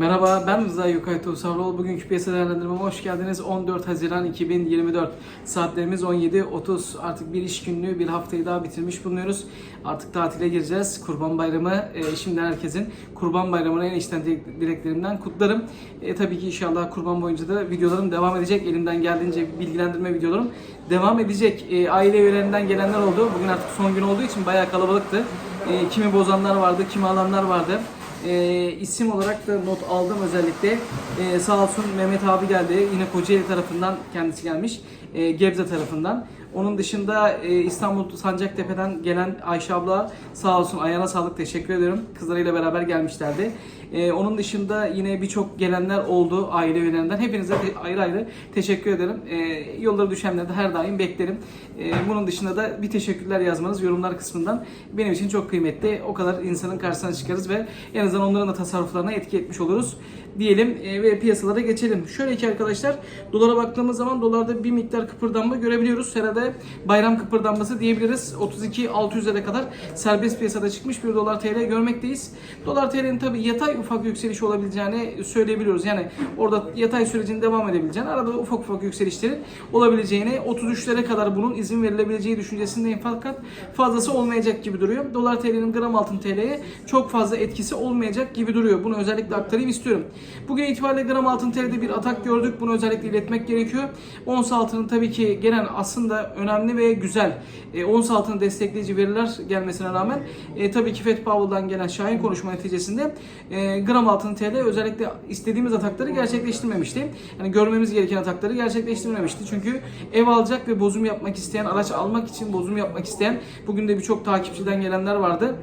Merhaba ben Rıza Yukay Tuğsavroğlu. Bugünkü piyasa değerlendirmeme hoş geldiniz. 14 Haziran 2024 saatlerimiz 17.30 artık bir iş günlüğü bir haftayı daha bitirmiş bulunuyoruz. Artık tatile gireceğiz. Kurban Bayramı e, şimdiden herkesin Kurban Bayramı'nı en içten dilek- dileklerimden kutlarım. E, tabii ki inşallah kurban boyunca da videolarım devam edecek. Elimden geldiğince bilgilendirme videolarım devam edecek. E, aile üyelerinden gelenler oldu. Bugün artık son gün olduğu için bayağı kalabalıktı. E, kimi bozanlar vardı, kimi alanlar vardı. E, isim olarak da not aldım özellikle. E, sağ olsun Mehmet abi geldi. Yine Kocaeli tarafından kendisi gelmiş. E, Gebze tarafından. Onun dışında e, İstanbul Sancaktepe'den gelen Ayşe abla sağ olsun ayağına sağlık teşekkür ediyorum. Kızlarıyla beraber gelmişlerdi. E, onun dışında yine birçok gelenler oldu aile üyelerinden. Hepinize ayrı ayrı teşekkür ederim. E, yolları düşenleri de her daim beklerim. E, bunun dışında da bir teşekkürler yazmanız yorumlar kısmından benim için çok kıymetli. O kadar insanın karşısına çıkarız ve en azından onların da tasarruflarına etki etmiş oluruz diyelim e, ve piyasalara geçelim. Şöyle ki arkadaşlar dolara baktığımız zaman dolarda bir miktar kıpırdanma görebiliyoruz. Herhalde bayram kıpırdanması diyebiliriz. 32 600'lere kadar serbest piyasada çıkmış bir dolar TL görmekteyiz. Dolar TL'nin tabi yatay ufak yükseliş olabileceğini söyleyebiliyoruz. Yani orada yatay sürecin devam edebileceğini, arada ufak ufak yükselişlerin olabileceğini, 33'lere kadar bunun izin verilebileceği düşüncesindeyim fakat fazlası olmayacak gibi duruyor. Dolar TL'nin gram altın TL'ye çok fazla etkisi olmayacak gibi duruyor. Bunu özellikle aktarayım istiyorum. Bugün itibariyle gram altın TL'de bir atak gördük. Bunu özellikle iletmek gerekiyor. Ons altının tabii ki gelen aslında önemli ve güzel e, ons altını destekleyici veriler gelmesine rağmen e, tabii ki Fed Powell'dan gelen şahin konuşma neticesinde e, gram altın TL özellikle istediğimiz atakları gerçekleştirmemişti. Yani görmemiz gereken atakları gerçekleştirmemişti. Çünkü ev alacak ve bozum yapmak isteyen, araç almak için bozum yapmak isteyen bugün de birçok takipçiden gelenler vardı.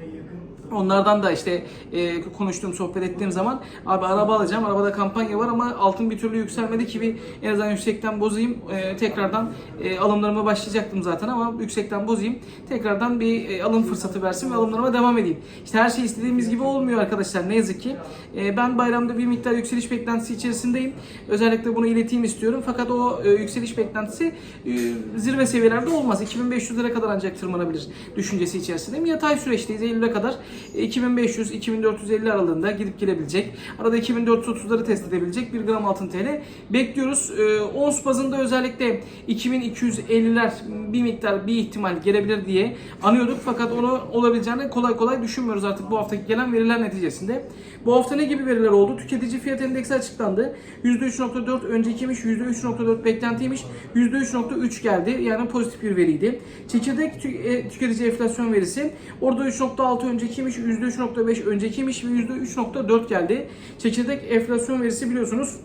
Onlardan da işte e, konuştuğum, sohbet ettiğim zaman abi araba alacağım, arabada kampanya var ama altın bir türlü yükselmedi ki bir en azından yüksekten bozayım, e, tekrardan e, alımlarıma başlayacaktım zaten ama yüksekten bozayım, tekrardan bir e, alım fırsatı versin ve alımlarıma devam edeyim. İşte her şey istediğimiz gibi olmuyor arkadaşlar ne yazık ki. E, ben bayramda bir miktar yükseliş beklentisi içerisindeyim. Özellikle bunu ileteyim istiyorum fakat o e, yükseliş beklentisi e, zirve seviyelerde olmaz. 2500 lira kadar ancak tırmanabilir düşüncesi içerisindeyim. Yatay süreçteyiz Eylül'e kadar 2500-2450 aralığında gidip gelebilecek. Arada 2430'ları test edebilecek bir gram altın TL bekliyoruz. Ee, ons bazında özellikle 2250'ler bir miktar bir ihtimal gelebilir diye anıyorduk fakat onu olabileceğini kolay kolay düşünmüyoruz artık bu haftaki gelen veriler neticesinde. Bu hafta ne gibi veriler oldu? Tüketici fiyat endeksi açıklandı. %3.4 öncekiymiş, %3.4 beklentiymiş, %3.3 geldi. Yani pozitif bir veriydi. Çekirdek e, tüketici enflasyon verisi orada 3.6 öncekiymiş, %3.5 öncekiymiş ve %3.4 geldi. Çekirdek enflasyon verisi biliyorsunuz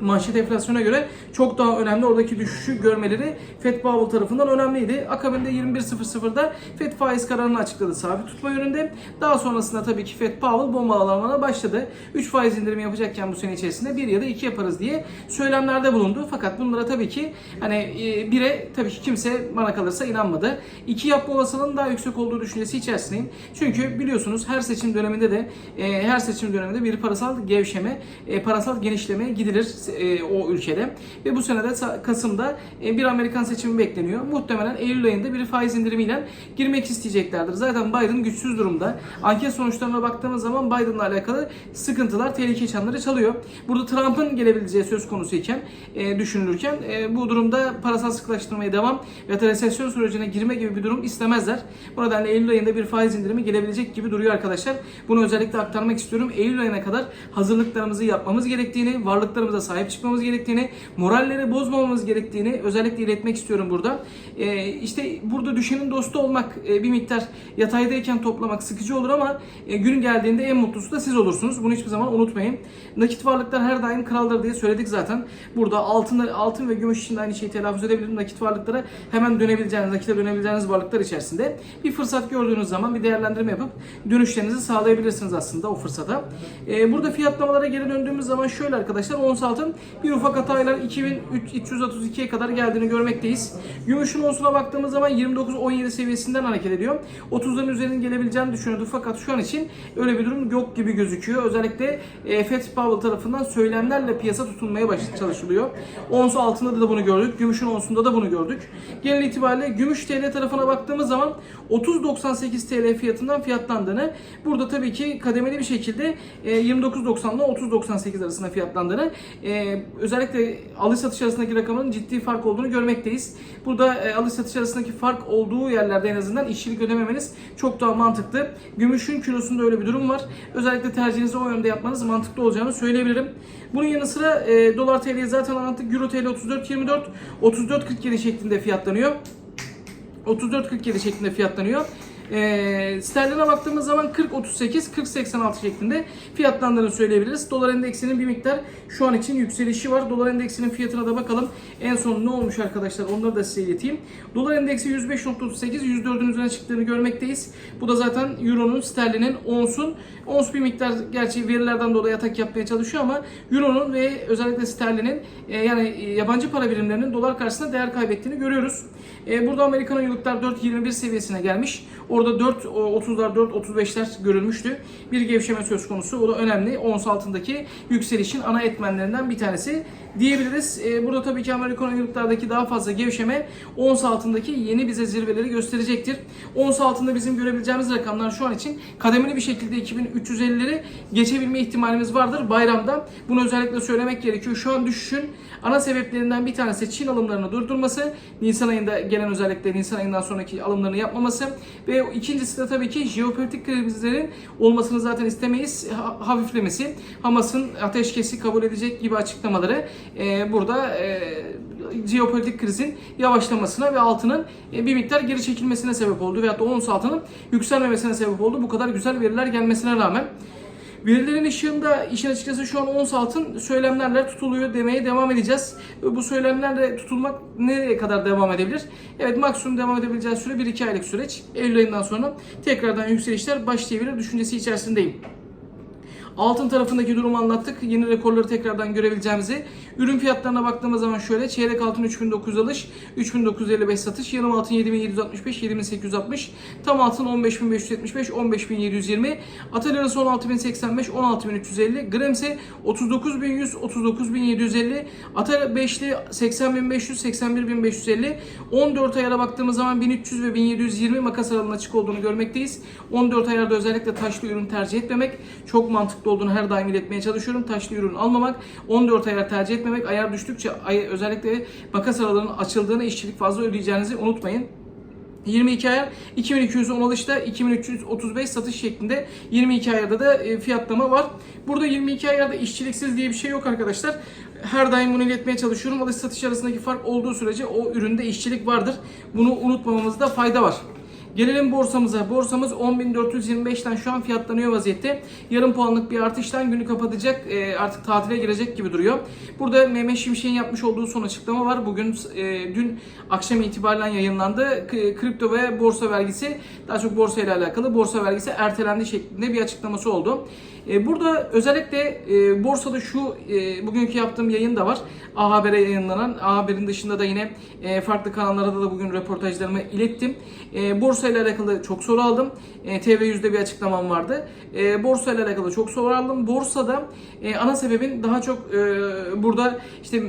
manşet enflasyona göre çok daha önemli. Oradaki düşüşü görmeleri Fed Powell tarafından önemliydi. Akabinde 21.00'da Fed faiz kararını açıkladı sabit tutma yönünde. Daha sonrasında tabii ki Fed Powell bombalamana başladı. 3 faiz indirimi yapacakken bu sene içerisinde 1 ya da 2 yaparız diye söylemlerde bulundu. Fakat bunlara tabii ki hani e, bire tabii ki kimse bana kalırsa inanmadı. 2 yapma olasılığının daha yüksek olduğu düşüncesi içerisindeyim. Çünkü biliyorsunuz her seçim döneminde de e, her seçim döneminde bir parasal gevşeme, e, parasal genişlemeye gidilir e, o ülkede. Ve bu sene de Kasım'da e, bir Amerikan seçimi bekleniyor. Muhtemelen Eylül ayında bir faiz indirimiyle girmek isteyeceklerdir. Zaten Biden güçsüz durumda. Anket sonuçlarına baktığımız zaman Biden'la alakalı sıkıntılar, tehlike çanları çalıyor. Burada Trump'ın gelebileceği söz konusu iken, e, düşünülürken bu durumda parasal sıkılaştırmaya devam ve resesyon sürecine girme gibi bir durum istemezler. Bu nedenle Eylül ayında bir faiz indirimi gelebilecek gibi duruyor arkadaşlar. Bunu özellikle aktarmak istiyorum. Eylül ayına kadar hazırlıklarımızı yapmamız gerektiğini, varlıklarımıza sahip çıkmamız gerektiğini, moralleri bozmamamız gerektiğini özellikle iletmek istiyorum burada. Ee, işte burada düşenin dostu olmak e, bir miktar yataydayken toplamak sıkıcı olur ama e, gün geldiğinde en mutlusu da siz olursunuz. Bunu hiçbir zaman unutmayın. Nakit varlıklar her daim kraldır diye söyledik zaten. Burada altın, altın ve gümüş için de aynı şeyi telaffuz edebilirim. Nakit varlıklara hemen dönebileceğiniz, nakite dönebileceğiniz varlıklar içerisinde bir fırsat gördüğünüz zaman bir değerlendirme yapıp dönüşlerinizi sağlayabilirsiniz aslında o fırsata. Ee, burada fiyatlamalara geri döndüğümüz zaman şöyle arkadaşlar ons altın aldım. Bir ufak hatayla 2332'ye kadar geldiğini görmekteyiz. Gümüşün onsuna baktığımız zaman 29-17 seviyesinden hareket ediyor. 30'ların üzerinin gelebileceğini düşünüyordu fakat şu an için öyle bir durum yok gibi gözüküyor. Özellikle e, Fed Powell tarafından söylemlerle piyasa tutulmaya çalışılıyor. Ons altında da bunu gördük. Gümüşün onsunda da bunu gördük. Genel itibariyle gümüş TL tarafına baktığımız zaman 30.98 TL fiyatından fiyatlandığını, burada tabii ki kademeli bir şekilde e, 29.90 ile 30.98 arasında fiyatlandığını, e, özellikle alış satış arasındaki rakamın ciddi fark olduğunu görmekteyiz. Burada e, alış satış arasındaki fark olduğu yerlerde en azından işçilik ödememeniz çok daha mantıklı. Gümüşün kilosunda öyle bir durum var. Özellikle tercihinizi o yönde yapmanız mantıklı olacağını söyleyebilirim. Bunun yanı sıra e, dolar TL'yi zaten anlattık. Euro TL 34.24, 34.47 şeklinde fiyatlanıyor. 34.47 şeklinde fiyatlanıyor. E, sterline baktığımız zaman 40.38, 40.86 şeklinde fiyatlandığını söyleyebiliriz. Dolar endeksinin bir miktar şu an için yükselişi var. Dolar endeksinin fiyatına da bakalım. En son ne olmuş arkadaşlar onları da size ileteyim. Dolar endeksi 105.38, 104'ün üzerine çıktığını görmekteyiz. Bu da zaten Euro'nun, sterlinin, onsun. Ons bir miktar gerçi verilerden dolayı atak yapmaya çalışıyor ama Euro'nun ve özellikle sterlinin e, yani yabancı para birimlerinin dolar karşısında değer kaybettiğini görüyoruz. E, burada Amerikan yıllıklar 4.21 seviyesine gelmiş. Orada 4.30'lar 4.35'ler görülmüştü. Bir gevşeme söz konusu. O da önemli. Ons altındaki yükselişin ana etmenlerinden bir tanesi diyebiliriz. E, burada tabii ki Amerikan yıllıklardaki daha fazla gevşeme ons altındaki yeni bize zirveleri gösterecektir. Ons altında bizim görebileceğimiz rakamlar şu an için kademeli bir şekilde 2350'leri geçebilme ihtimalimiz vardır bayramda. Bunu özellikle söylemek gerekiyor. Şu an düşüşün ana sebeplerinden bir tanesi Çin alımlarını durdurması, Nisan ayında gelen özellikle Nisan ayından sonraki alımlarını yapmaması ve ikincisi de tabii ki jeopolitik krizlerin olmasını zaten istemeyiz, ha- hafiflemesi. Hamas'ın ateşkesi kabul edecek gibi açıklamaları e, burada e, jeopolitik krizin yavaşlamasına ve altının e, bir miktar geri çekilmesine sebep oldu veyahut da ons altının yükselmemesine sebep oldu. Bu kadar güzel veriler gelmesine rağmen. Verilerin ışığında işin açıkçası şu an ons altın söylemlerle tutuluyor demeye devam edeceğiz. Bu söylemlerle tutulmak nereye kadar devam edebilir? Evet maksimum devam edebileceği süre 1-2 aylık süreç. Eylül ayından sonra tekrardan yükselişler başlayabilir düşüncesi içerisindeyim. Altın tarafındaki durumu anlattık. Yeni rekorları tekrardan görebileceğimizi. Ürün fiyatlarına baktığımız zaman şöyle. Çeyrek altın 3900 alış, 3955 satış. Yarım altın 7765, 7860. Tam altın 15575, 15720. Atölye arası 16085, 16350. Gremse 39100, 39750. Atölye 5'li 80500, 81550. 14 ayara baktığımız zaman 1300 ve 1720 makas aralığının açık olduğunu görmekteyiz. 14 ayarda özellikle taşlı ürün tercih etmemek çok mantıklı olduğunu her daim iletmeye çalışıyorum. Taşlı ürün almamak, 14 ayar tercih etmemek, ayar düştükçe özellikle makas aralığının açıldığını işçilik fazla ödeyeceğinizi unutmayın. 22 ayar 2210 alışta 2335 satış şeklinde 22 ayarda da e, fiyatlama var. Burada 22 ayarda işçiliksiz diye bir şey yok arkadaşlar. Her daim bunu iletmeye çalışıyorum. Alış satış arasındaki fark olduğu sürece o üründe işçilik vardır. Bunu unutmamamızda fayda var. Gelelim borsamıza. Borsamız 10.425'ten şu an fiyatlanıyor vaziyette. Yarım puanlık bir artıştan günü kapatacak. e, artık tatile girecek gibi duruyor. Burada Mehmet Şimşek'in yapmış olduğu son açıklama var. Bugün e, dün akşam itibaren yayınlandı. K- kripto ve borsa vergisi daha çok borsa ile alakalı borsa vergisi ertelendi şeklinde bir açıklaması oldu. E, burada özellikle e, borsada şu e, bugünkü yaptığım yayın da var. A Haber'e yayınlanan. A Haber'in dışında da yine farklı kanallarda da bugün röportajlarımı ilettim. Borsa ile alakalı çok soru aldım. E, TV100'de bir açıklamam vardı. Borsa ile alakalı çok soru aldım. Borsada ana sebebin daha çok burada işte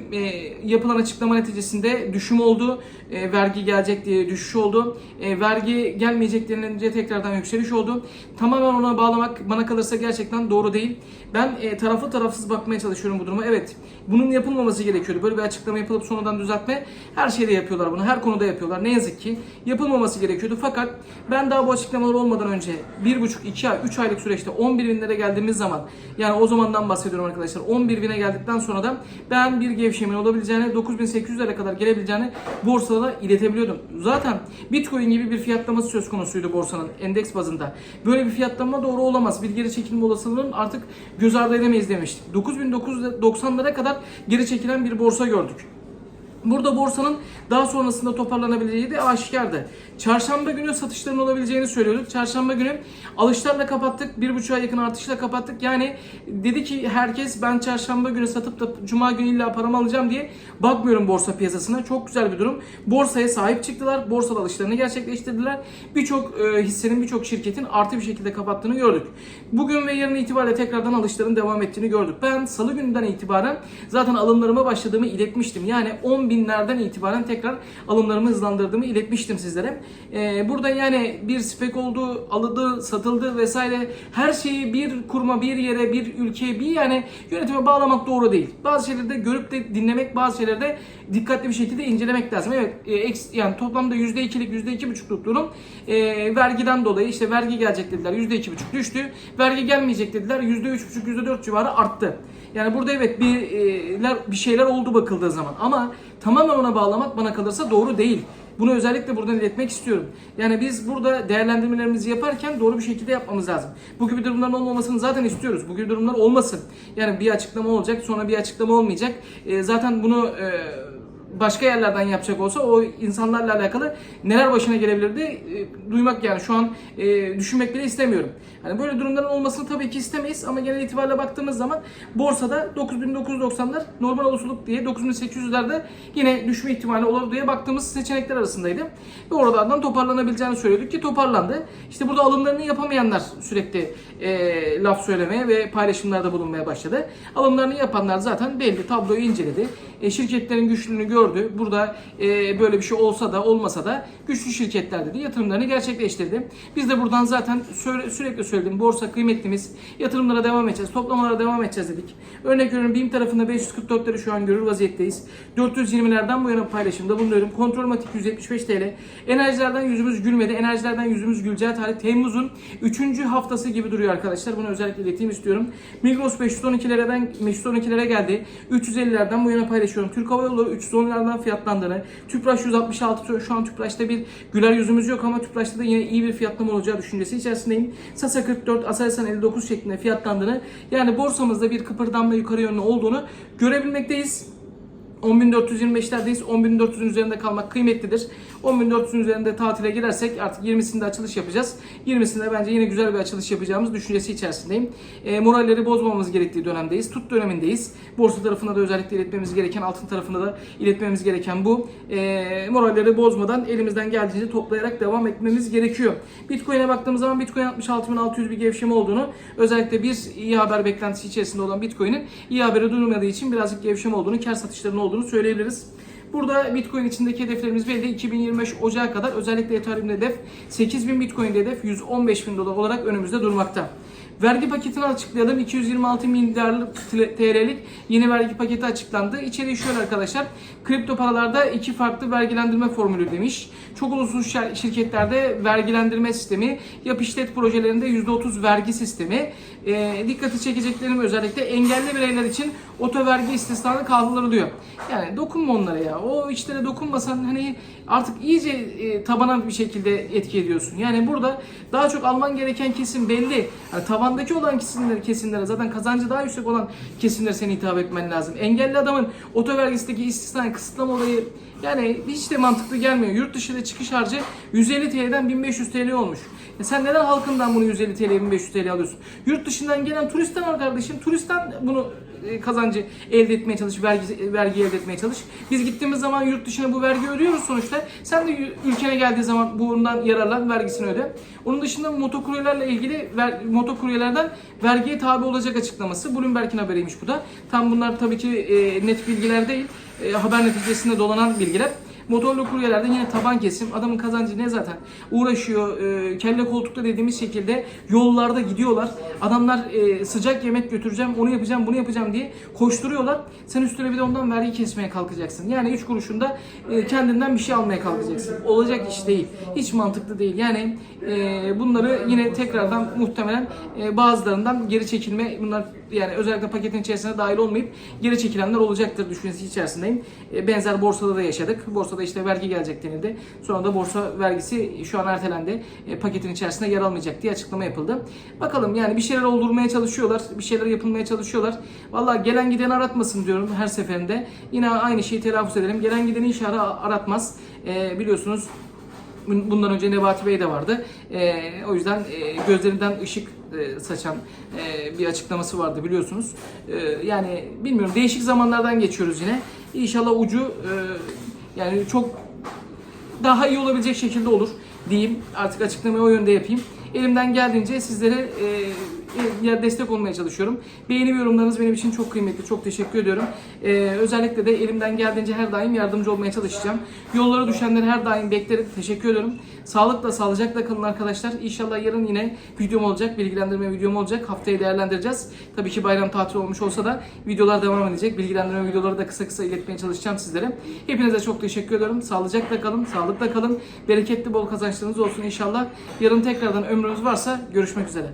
yapılan açıklama neticesinde düşüm oldu. Vergi gelecek diye düşüş oldu. Vergi gelmeyecek denilince tekrardan yükseliş oldu. Tamamen ona bağlamak bana kalırsa gerçekten doğru değil. Ben e, taraflı tarafsız bakmaya çalışıyorum bu duruma. Evet bunun yapılmaması gerekiyordu. Böyle bir açıklama yapılıp sonradan düzeltme her şeyde yapıyorlar bunu. Her konuda yapıyorlar. Ne yazık ki yapılmaması gerekiyordu. Fakat ben daha bu açıklamalar olmadan önce 1,5-2 ay, 3 aylık süreçte 11 binlere geldiğimiz zaman yani o zamandan bahsediyorum arkadaşlar. 11 bine geldikten sonra da ben bir gevşemenin olabileceğini 9800'lere kadar gelebileceğini borsada iletebiliyordum. Zaten Bitcoin gibi bir fiyatlaması söz konusuydu borsanın endeks bazında. Böyle bir fiyatlama doğru olamaz. Bir geri çekilme olasılığının artık göz ardı edemeyiz demiştik. 9990'lara kadar geri çekilen bir borsa gördük. Burada borsanın daha sonrasında toparlanabileceği de aşikardı. Çarşamba günü satışların olabileceğini söylüyorduk. Çarşamba günü alışlarla kapattık. Bir buçuğa yakın artışla kapattık. Yani dedi ki herkes ben çarşamba günü satıp da cuma günü illa paramı alacağım diye bakmıyorum borsa piyasasına. Çok güzel bir durum. Borsaya sahip çıktılar. Borsal alışlarını gerçekleştirdiler. Birçok e, hissenin birçok şirketin artı bir şekilde kapattığını gördük. Bugün ve yarın itibariyle tekrardan alışların devam ettiğini gördük. Ben salı gününden itibaren zaten alımlarıma başladığımı iletmiştim. Yani 10 binlerden itibaren tekrar alımlarımı hızlandırdığımı iletmiştim sizlere. Ee, burada yani bir spek oldu, alındı, satıldı vesaire her şeyi bir kurma, bir yere, bir ülkeye, bir yani yönetime bağlamak doğru değil. Bazı şeyleri de görüp de dinlemek, bazı şeyleri de dikkatli bir şekilde incelemek lazım. Evet, e, yani toplamda %2'lik, %2,5'luk durum e, vergiden dolayı işte vergi gelecek dediler %2,5 düştü. Vergi gelmeyecek dediler %3,5, %4 civarı arttı. Yani burada evet bir, e, bir şeyler oldu bakıldığı zaman ama tamamen ona bağlamak bana kalırsa doğru değil. Bunu özellikle buradan iletmek istiyorum. Yani biz burada değerlendirmelerimizi yaparken doğru bir şekilde yapmamız lazım. Bu gibi durumların olmamasını zaten istiyoruz. Bu gibi durumlar olmasın. Yani bir açıklama olacak, sonra bir açıklama olmayacak. E, zaten bunu e, başka yerlerden yapacak olsa o insanlarla alakalı neler başına gelebilirdi e, duymak yani şu an e, düşünmek bile istemiyorum. Yani böyle durumların olmasını tabii ki istemeyiz ama genel itibariyle baktığımız zaman borsada 9990'lar normal olasılık diye 9800'lerde yine düşme ihtimali olur diye baktığımız seçenekler arasındaydı. Ve oralardan toparlanabileceğini söylüyorduk ki toparlandı. İşte burada alımlarını yapamayanlar sürekli e, laf söylemeye ve paylaşımlarda bulunmaya başladı. Alımlarını yapanlar zaten belli tabloyu inceledi. E, şirketlerin güçlülüğünü gördü. Burada e, böyle bir şey olsa da olmasa da güçlü şirketler dedi. Yatırımlarını gerçekleştirdi. Biz de buradan zaten sürekli söyledim. Borsa kıymetlimiz. Yatırımlara devam edeceğiz. Toplamalara devam edeceğiz dedik. Örnek veriyorum BİM tarafında 544'leri şu an görür vaziyetteyiz. 420'lerden bu yana paylaşımda bulunuyorum. Kontrolmatik 175 TL. Enerjilerden yüzümüz gülmedi. Enerjilerden yüzümüz güleceği tarih Temmuz'un 3. haftası gibi duruyor arkadaşlar. Bunu özellikle ileteyim istiyorum. Migros 512'lerden 512'lere geldi. 350'lerden bu yana paylaşıyorum. Türk Hava Yolları 310'lardan fiyatlandığını. Tüpraş 166 şu an Tüpraş'ta bir güler yüzümüz yok ama Tüpraş'ta da yine iyi bir fiyatlama olacağı düşüncesi içerisindeyim. Sasa 44, Aselsan 59 şeklinde fiyatlandığını yani borsamızda bir kıpırdanma yukarı yönlü olduğunu görebilmekteyiz. 10.425'lerdeyiz. 10.400'ün üzerinde kalmak kıymetlidir. 10.400'ün üzerinde tatile girersek artık 20'sinde açılış yapacağız. 20'sinde bence yine güzel bir açılış yapacağımız düşüncesi içerisindeyim. E, moralleri bozmamamız gerektiği dönemdeyiz. Tut dönemindeyiz. Borsa tarafında da özellikle iletmemiz gereken, altın tarafında da iletmemiz gereken bu. E, moralleri bozmadan elimizden geldiğince toplayarak devam etmemiz gerekiyor. Bitcoin'e baktığımız zaman Bitcoin 66.600 bir gevşeme olduğunu özellikle bir iyi haber beklentisi içerisinde olan Bitcoin'in iyi haberi duyulmadığı için birazcık gevşeme olduğunu, kar satışlarının olduğunu söyleyebiliriz. Burada Bitcoin içindeki hedeflerimiz belli. 2025 Ocağı kadar özellikle Ethereum'de hedef 8000 Bitcoin'de hedef 115 bin dolar olarak önümüzde durmakta. Vergi paketini açıklayalım. 226 milyarlık TL'lik yeni vergi paketi açıklandı. İçeriği şöyle arkadaşlar. Kripto paralarda iki farklı vergilendirme formülü demiş. Çok uluslu şir- şirketlerde vergilendirme sistemi, yap işlet projelerinde %30 vergi sistemi. Ee, dikkati çekeceklerim özellikle engelli bireyler için oto vergi istisnanı kaldırılıyor. Yani dokunma onlara ya. O işlere dokunmasan hani artık iyice e, tabana bir şekilde etki ediyorsun. Yani burada daha çok alman gereken kesim belli. Yani tavandaki olan kesimler, kesimlere zaten kazancı daha yüksek olan kesimlere seni hitap etmen lazım. Engelli adamın oto vergisindeki istisnayı kısıtlama olayı yani hiç de mantıklı gelmiyor. Yurt dışında çıkış harcı 150 TL'den 1500 TL olmuş. E sen neden halkından bunu 150 TL 1500 TL alıyorsun? Yurt dışından gelen turistten var kardeşim. Turistten bunu e, kazancı elde etmeye çalış, vergi, vergi elde etmeye çalış. Biz gittiğimiz zaman yurt dışına bu vergi ödüyoruz sonuçta. Sen de ülkene geldiği zaman bundan yararlan, vergisini öde. Onun dışında motokuryelerle ilgili ver, motokuryelerden vergiye tabi olacak açıklaması. Bloomberg'in haberiymiş bu da. Tam bunlar tabii ki e, net bilgiler değil. E, haber neticesinde dolanan bilgiler. Motorlu kuryelerde yine taban kesim. Adamın kazancı ne zaten? Uğraşıyor. E, kelle koltukta dediğimiz şekilde yollarda gidiyorlar. Adamlar e, sıcak yemek götüreceğim, onu yapacağım, bunu yapacağım diye koşturuyorlar. Sen üstüne bir de ondan vergi kesmeye kalkacaksın. Yani 3 kuruşunda e, kendinden bir şey almaya kalkacaksın. Olacak iş değil. Hiç mantıklı değil. Yani e, bunları yine tekrardan muhtemelen e, bazılarından geri çekilme bunlar yani özellikle paketin içerisine dahil olmayıp geri çekilenler olacaktır düşüncesi içerisindeyim. E, benzer borsada da yaşadık. Borsada işte vergi gelecek denildi. Sonra da borsa vergisi şu an ertelendi. E, paketin içerisinde yer almayacak diye açıklama yapıldı. Bakalım yani bir şeyler oldurmaya çalışıyorlar. Bir şeyler yapılmaya çalışıyorlar. Vallahi gelen giden aratmasın diyorum her seferinde. Yine aynı şeyi telaffuz edelim. Gelen giden inşallah aratmaz. E, biliyorsunuz Bundan önce Nebati Bey de vardı. Ee, o yüzden e, gözlerinden ışık e, saçan e, bir açıklaması vardı biliyorsunuz. Ee, yani bilmiyorum değişik zamanlardan geçiyoruz yine. İnşallah ucu e, yani çok daha iyi olabilecek şekilde olur diyeyim. Artık açıklamayı o yönde yapayım. Elimden geldiğince sizlere e, yer destek olmaya çalışıyorum. Beğeni ve yorumlarınız benim için çok kıymetli. Çok teşekkür ediyorum. E, özellikle de elimden geldiğince her daim yardımcı olmaya çalışacağım. Yollara düşenleri her daim beklerim. Teşekkür ediyorum. Sağlıkla, sağlıcakla kalın arkadaşlar. İnşallah yarın yine videom olacak. Bilgilendirme videom olacak. Haftayı değerlendireceğiz. Tabii ki bayram tatili olmuş olsa da videolar devam edecek. Bilgilendirme videoları da kısa kısa iletmeye çalışacağım sizlere. Hepinize çok teşekkür ediyorum. Sağlıcakla kalın, sağlıkla kalın. Bereketli bol kazançlarınız olsun inşallah. Yarın tekrardan ömrünüz varsa görüşmek üzere.